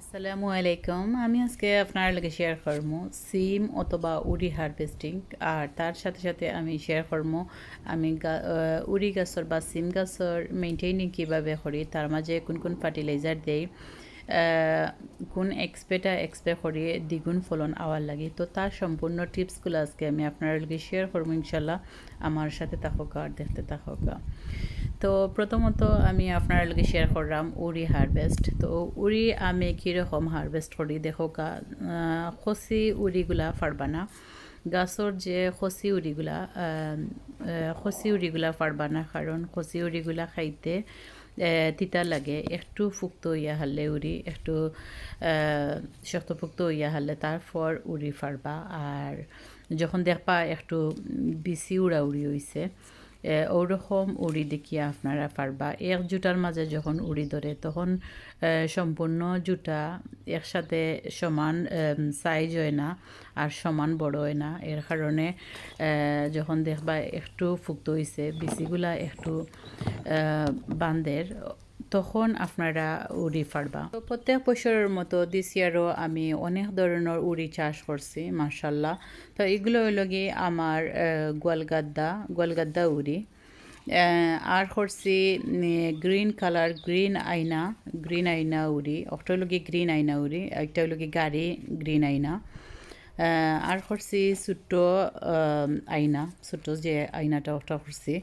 আসসালামু আলাইকুম আমি আজকে আপনার লগে শেয়ার করব সিম অথবা উড়ি হারভেস্টিং আর তার সাথে সাথে আমি শেয়ার করব আমি উড়ি গাছর বা সিম গাছর মেনটেইনিং কীভাবে করি, তার মাঝে কোন কোন ফার্টিলাইজার দেই কোন এক্সপেটা এক্সপে করি, দ্বিগুণ ফলন আওয়ার লাগে। তো তার সম্পূর্ণ টিপসগুলো আজকে আমি আপনার লগে শেয়ার করব, ইনশাল্লাহ। আমার সাথে থাকুক আর দেখতে থাকুক তো প্রথমত আমি আপনার লগে শেয়ার করলাম উড়ি হারভেস্ট তো উড়ি আমি কীরকম হারভেস্ট করি? দেখো কা খসি উড়িগুলা ফারবা না। গাছর যে খসি উড়িগুলা খসি উড়িগুলা ফারবা না কারণ খসি উড়িগুলা খাইতে তিতা লাগে। একটু ফুক্ত হইয়া হারলে উড়ি একটু শক্তপুক্ত হইয়া হারলে তারপর উড়ি ফারবা আর যখন দেখবা একটু বিসি উড়া উড়ি হইছে এ, ওরকম উড়ি দেখিয়া আপনারা পারবা। এক জুটার মাঝে যখন উড়ি ধরে, তখন সম্পূর্ণ জুটা একসাথে সমান সাইজ হয় না আর সমান বড় হয় না। এর কারণে যখন দেখবা একটু ফুক্ত হয়েছে বিচিগুলা একটু বান্ধের তখন আপনারা উড়ি ফাড়বা। তো প্রত্যেক বছরের মতো দিস ইয়ারও আমি অনেক ধরনের উড়ি চাষ করছি মার্শাল্লাহ তো এগুলো হইল গিয়ে আমার গোয়ালগাদ্দা গোয়ালগাদ্দা উড়ি। আর করছি গ্রিন কালার গ্রিন আইনা গ্রিন আইনা উড়ি। একটা গিয়ে গ্রিন আইনা উড়ি একটা গিয়ে গাড়ি গ্রিন আহ, আর করছি ছোট্ট আইনা ছোট্ট যে আইনাটা ওটা আহ,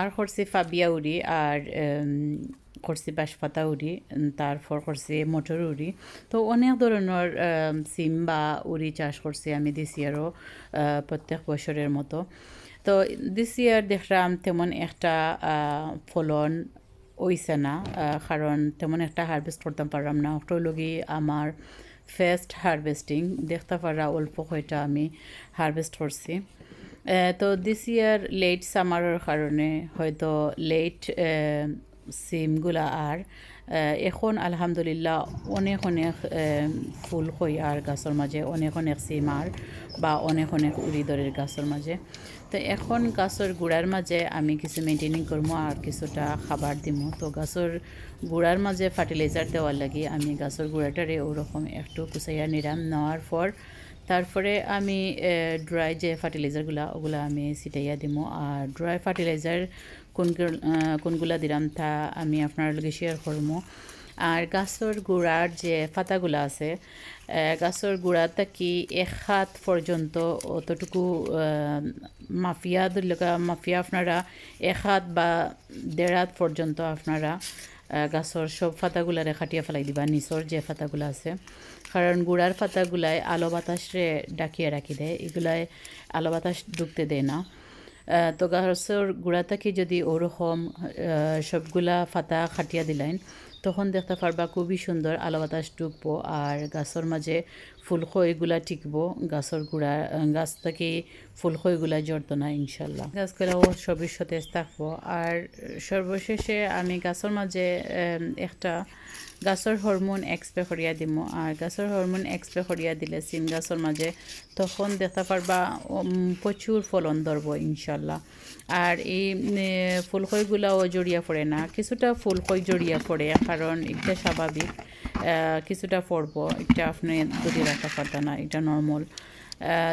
আর করছি ফাবিয়া উড়ি আর করছি বাঁশপাতা উড়ি তারপর করছি মটর উড়ি। তো অনেক ধরনের সিম বা উড়ি চাষ করছি আমি দিস ইয়ারও প্রত্যেক বছরের মতো। তো দিস ইয়ার দেখলাম তেমন একটা ফলন হইছে না কারণ তেমন একটা হারভেস্ট করতে পারলাম না। ওটা লগি আমার ফার্স্ট হারভেস্টিং দেখতে পারা অল্প কয়টা আমি হারভেস্ট করছি। তো দিস ইয়ার লেট সামারের কারণে হয়তো লেট সিমগুলা আর এখন আলহামদুলিল্লাহ অনেক অনেক ফুল হই আর গাছের মাঝে অনেক অনেক সিম আর বা অনেক অনেক উড়িদরের গাছের মাঝে তো এখন গাছের গুড়ার মাঝে আমি কিছু মেনটেনিং করব আর কিছুটা খাবার দিব তো গাছের গুড়ার মাঝে ফার্টিলাইজার দেওয়ার লাগি আমি গাছের গুঁড়াটারে ওরকম একটু কুচাইয়া নিলাম নেওয়ার পর তারপরে আমি ড্রাই যে ফার্টিলাইজারগুলা ওগুলা আমি ছিটাইয়া দিব আর ড্রাই ফার্টিলাইজার কোনগুলা দিলাম তা আমি আপনার লগে শেয়ার করব আর গাছর গুড়ার যে পাতাগুলা আছে গাছর গুড়াটা কি এক হাত পর্যন্ত অতটুকু মাফিয়া দুর্লকা মাফিয়া আপনারা এক হাত বা দেড় হাত পর্যন্ত আপনারা গাছর সব পাতাগুলারে খাটিয়া ফেলাই দিবা নিচর যে পাতাগুলো আছে। কারণ গুড়ার পাতাগুলায় আলো বাতাসরে ডাকিয়ে রাখি দেয় এগুলায় আলো বাতাস ঢুকতে দেয় না। তো গুড়া থেকে যদি ওরকম সবগুলা পাতা খাটিয়া দিলেন, তখন দেখতে পারবা খুবই সুন্দর আলো বাতাস ঢুকবো আর গাছের মাঝে ফুলখইগুলা টিকবো গাছের গুড়া গাছ থেকে ফুলখইগুলা জড়তো না ইনশাল্লাহ গাছগুলাও সবই সতেজ থাকব আর সর্বশেষে আমি গাছের মাঝে একটা গাছের হরমোন এক্সপ্রে করিয়া দিব আর গাছের হরমোন এক্সপ্রে করিয়া দিলে সিম গাছের মাঝে তখন দেখা পারবা প্রচুর ফলন ধরবো ইনশাল্লাহ। আর এই ফুলকইগুলাও জড়িয়া পড়ে না। কিছুটা ফুলকই জড়িয়া পড়ে কারণ এটা স্বাভাবিক কিছুটা পড়ব এটা আপনি যদি রাখা পারতা না এটা নর্মাল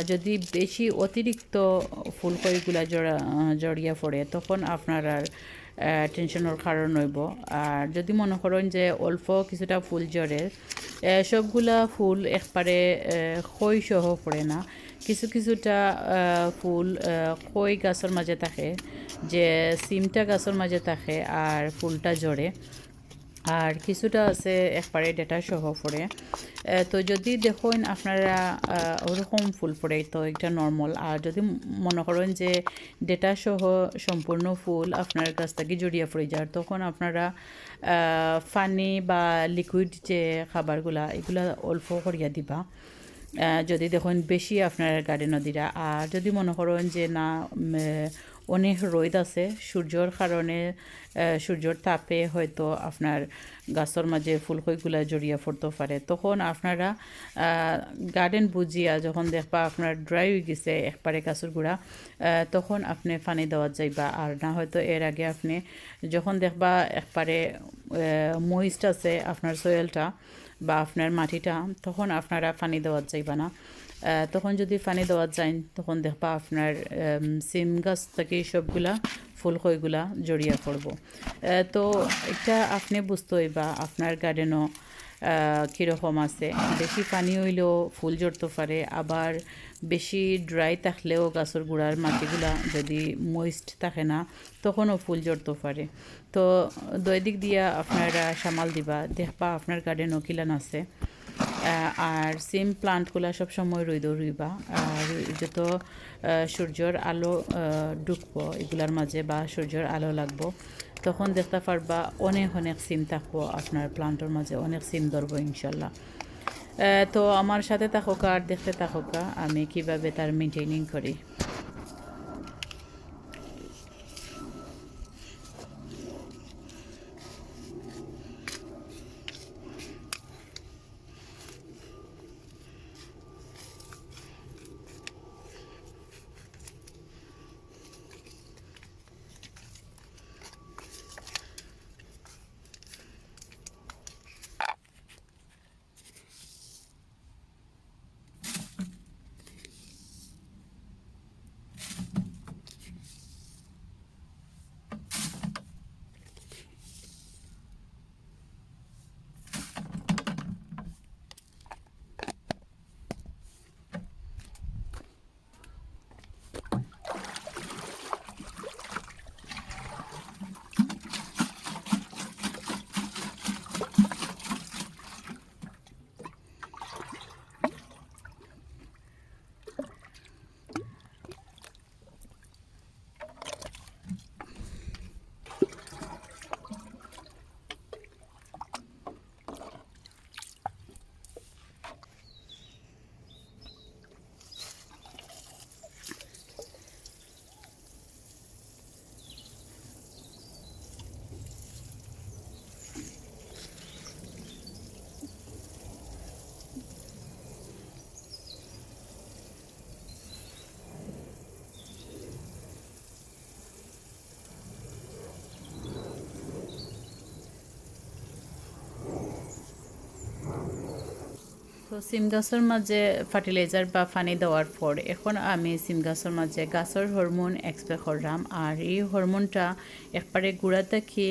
যদি বেশি অতিরিক্ত ফুলকইগুলা জড়া জড়িয়া পড়ে তখন আপনার আর টেনশনের কারণ হইব। আর যদি মনে করেন যে অল্প কিছুটা ফুল জড়ে সবগুলা ফুল একবারে খই সহ পড়ে না। কিছু কিছুটা ফুল খই গাছের মাঝে থাকে, যে সিমটা গাছের মাঝে থাকে আর ফুলটা জড়ে আর কিছুটা আছে একবারে ডেটা সহ পড়ে। তো যদি দেখুন আপনারা ওরকম ফুল পড়ে, তো এটা নর্মাল আর যদি মনে করেন যে ডেটা সহ সম্পূর্ণ ফুল আপনার কাছ থেকে জড়িয়ে পড়ে যায়, তখন আপনারা ফানি বা লিকুইড যে খাবারগুলা, এগুলা অল্প করিয়া দিবা। যদি দেখুন বেশি আপনার গার্ডেনও দিরা আর যদি মনে করেন যে না অনেক রোদ আছে, সূর্যর কারণে সূর্যর তাপে হয়তো আপনার গাছের মাঝে ফুলকইগুলা জড়িয়ে পড়তে পারে। তখন আপনারা গার্ডেন বুঝিয়া যখন দেখবা আপনার ড্রাই হয়ে গেছে একবারে গাছের গুঁড়া তখন আপনি পানি দেওয়া যাইবা। আর না হয়তো এর আগে আপনি যখন দেখবা একবারে ময়েস্ট আছে আপনার সয়েলটা বা আপনার মাটিটা, তখন আপনারা পানি দেওয়া যাইবা না। তখন যদি পানি দেওয়া যায় তখন দেখবা আপনার সিম গাছ থেকে সবগুলা ফুল ফুলকইগুলা জড়িয়ে পড়ব। তো এটা আপনি বুঝতে হইবা, আপনার গার্ডেনও কীরকম আছে। বেশি পানি হইলেও ফুল জড়তে পারে, আবার বেশি ড্রাই থাকলেও গাছের গোড়ার মাটিগুলা যদি ময়েস্ট থাকে না, তখনও ফুল জড়তে পারে। তো দৈদিক দিয়া আপনারা সামাল দিবা, দেখবা আপনার গার্ডেনও কিলান আছে। আর সিম প্লান্টগুলো সব সময় রইদ রুইবা আর যত সূর্যর আলো ঢুকবো এগুলার মাঝে বা সূর্যর আলো লাগবো, তখন দেখতে পারবা অনেক অনেক সিম থাকব আপনার প্লান্টের মাঝে, অনেক সিম ধরবো ইনশাল্লাহ। তো আমার সাথে থাকুকা আর দেখতে থাকুকা, আমি কীভাবে তার মেনটেনিং করি। তো সিম গাছের মাঝে ফার্টিলাইজার বা পানি দেওয়ার পর এখন আমি সিম গাছের মাঝে গাছের হরমোন এক্সপ্রে করলাম। আর এই হরমোনটা একবারে গুঁড়া থেকে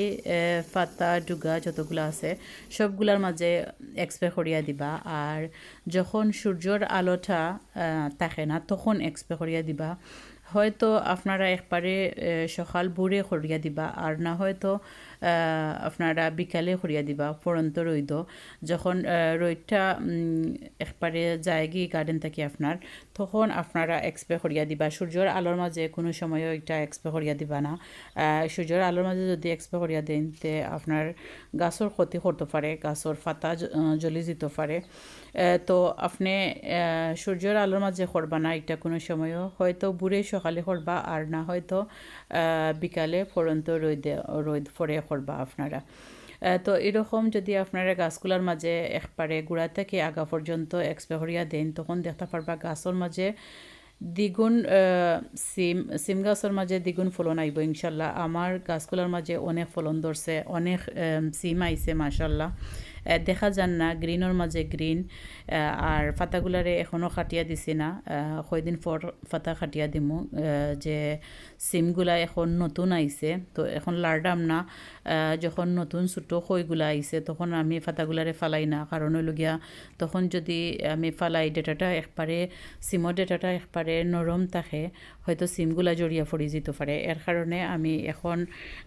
পাতা, ডুগা যতগুলো আছে, সবগুলার মাঝে এক্সপ্রে করিয়া দিবা। আর যখন সূর্যর আলোটা থাকে না, তখন এক্সপ্রে করিয়া দিবা। হয়তো আপনারা একবারে সকাল ভোরে করিয়া দিবা। আর না হয়তো আপনারা বিকালে করিয়া দিবা পরন্ত রইদ যখন উম, একবারে যায় গিয়ে গার্ডেন থাকি আপনার তখন আপনারা এক্সপে করিয়া দিবা। সূর্যর আলোর মাঝে কোনো সময়ও এটা এক্সপে করিয়া দিবা না। সূর্যর আলোর মাঝে যদি এক্সপে করিয়া দেন তে আপনার গাছর ক্ষতি করতে পারে গাছর আহ, জ্বলি যেতে পারে তো আপনি সূর্যের আলোর মাঝে করবা না এটা কোনো সময়ও হয়তো বুড়ে সকালে করবা আর না হয়তো বিকালে পরন্ত রোদে রোদ পরে করবা আপনারা। তো এরকম যদি আপনারা গাছগুলোর মাঝে একবারে গোড়া থেকে আগা পর্যন্ত এক্সপেরিয়া দেন, তখন দেখতে পারবা গাছের মাঝে দ্বিগুণ সিম সিম গাছের মাঝে দ্বিগুণ ফলন আইব ইনশাল্লাহ। আমার গাছগুলোর মাঝে অনেক ফলন ধরছে, অনেক সিম আইছে, মাশাল্লাহ। দেখা যান না, গ্রিনের মাঝে গ্রিন আর পাতাগুলারে এখনও খাটিয়া দিছি না। কয়দিন পর পাতা খাটিয়া দিমু যে সিমগুলা এখন নতুন আইছে। তো এখন লাড়াম না যখন নতুন ছোটো খইগুলা আইছে, তখন আমি পাতাগুলারে ফালাই না। কারণ হইল গিয়া তখন যদি আমি ফালাই, ডেটাটা একবারে সিমর ডেটাটা একবারে নরম থাকে, হয়তো সিমগুলা জড়িয়ে পড়ি যেতে পারে এর কারণে আমি এখন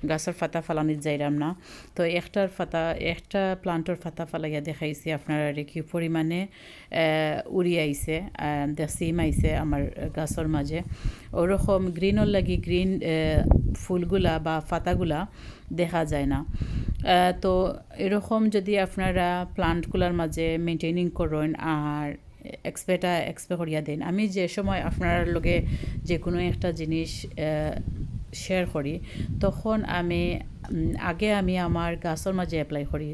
গাছের পাতা ফালানিত যাইরাম না। তো একটার পাতা একটা প্লান্টের পাতা ফালাইয়া দেখাইছি আপনারা কি পরিমাণে উড়ি আইছে সিম আইছে আমার গাছের মাঝে ওরকম গ্রিনের লাগি গ্রিন ফুলগুলা বা পাতাগুলা দেখা যায় না। তো এরকম যদি আপনারা প্লান্টগুলার মাঝে মেনটেনিং করেন আর এক্সপেটা, এক্সপে করিয়া দেন, আমি যে সময় আপনার লগে যে কোনো একটা জিনিস শেয়ার করি, তখন আমি আগে আমি আমার গাছের মাঝে অ্যাপ্লাই করি।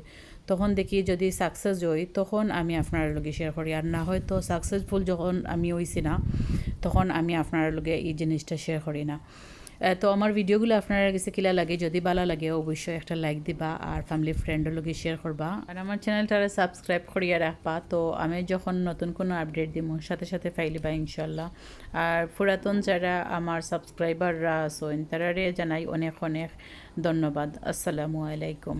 তখন দেখি যদি সাকসেস হই তখন আমি আপনার লগে শেয়ার করি। আর না হয়তো সাকসেসফুল যখন আমি হইছি না তখন আমি আপনার লগে এই জিনিসটা শেয়ার করি না। তো আমার ভিডিওগুলো আপনার কাছে কিলা লাগে, যদি ভালো লাগে অবশ্যই একটা লাইক দিবা আর ফ্যামিলি ফ্রেন্ডের লগে শেয়ার করবা। আর আমার চ্যানেলটারে সাবস্ক্রাইব করিয়া রাখবা। তো আমি যখন নতুন কোনো আপডেট দিব সাথে সাথে ফাইলিবা ইনশাল্লাহ আর পুরাতন যারা আমার সাবস্ক্রাইবাররা আছেন, তারারে জানাই অনেক অনেক ধন্যবাদ। আসসালামু আলাইকুম।